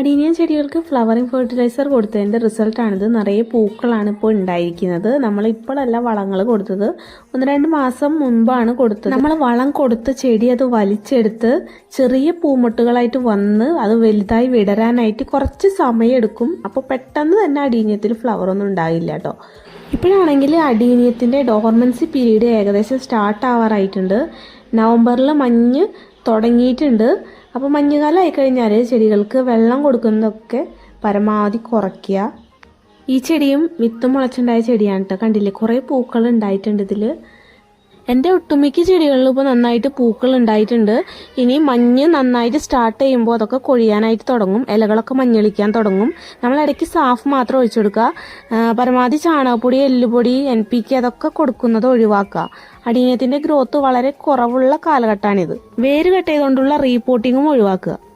അടീനിയൻ ചെടികൾക്ക് flowering fertiliser കൊടുത്തതിന്റെ റിസൾട്ടാണിത് നിറയെ പൂക്കളാണ് ഇപ്പോൾ ഉണ്ടായിരിക്കുന്നത്. നമ്മൾ ഇപ്പോഴല്ല വളങ്ങൾ കൊടുത്തത്. ഒന്ന് രണ്ട് മാസം മുൻപാണ് കൊടുത്തത്. നമ്മൾ വളം കൊടുത്ത ചെടി അത് വലിച്ചെടുത്ത് ചെറിയ പൂമൊട്ടുകളായിട്ട് വന്ന് അത് വലുതായി വിടരാനായിട്ട് കുറച്ച് സമയം എടുക്കും അപ്പോൾ പെട്ടെന്ന് തന്നെ അടീനിയത്തിൽ ഫ്ലവർ ഒന്നും ഉണ്ടാകില്ല കേട്ടോ. ഇപ്പോഴാണെങ്കിൽ അടീനിയത്തിന്റെ ഡോർമൻസി പീരീഡ് ഏകദേശം സ്റ്റാർട്ട് ആവാറായിട്ടുണ്ട്. നവംബറിൽ മഞ്ഞ് തുടങ്ങിയിട്ടുണ്ട്. അപ്പോൾ മഞ്ഞുകാലം ആയിക്കഴിഞ്ഞാൽ ചെടികൾക്ക് വെള്ളം കൊടുക്കുന്നതൊക്കെ പരമാവധി കുറയ്ക്കുക. ഈ ചെടിയും വിത്ത് മുളച്ചുണ്ടായ ചെടിയാണ് കേട്ടോ കണ്ടില്ലേ? കുറേ പൂക്കൾ ഉണ്ടായിട്ടുണ്ട് ഇതിൽ എന്റെ ഒട്ടുമിക്ക ചെടികളിലും ഇപ്പോൾ നന്നായിട്ട് പൂക്കൾ ഉണ്ടായിട്ടുണ്ട്. ഇനി മഞ്ഞ് നന്നായിട്ട് സ്റ്റാർട്ട് ചെയ്യുമ്പോൾ അതൊക്കെ കൊഴിയാനായിട്ട് തുടങ്ങും. ഇലകളൊക്കെ മഞ്ഞളിക്കാൻ തുടങ്ങും. നമ്മൾ ഇടയ്ക്ക് സാഫ് മാത്രം ഒഴിച്ചു കൊടുക്കുക. പരമാവധി ചാണകപ്പൊടി എല്ലുപൊടി എൻ പി കെ അതൊക്കെ കൊടുക്കുന്നത് ഒഴിവാക്കുക. അടിയനത്തിന്റെ ഗ്രോത്ത് വളരെ കുറവുള്ള കാലഘട്ടമാണിത്. വേര് കട്ട് ചെയ്തുകൊണ്ടുള്ള റീപോർട്ടിങ്ങും ഒഴിവാക്കുക.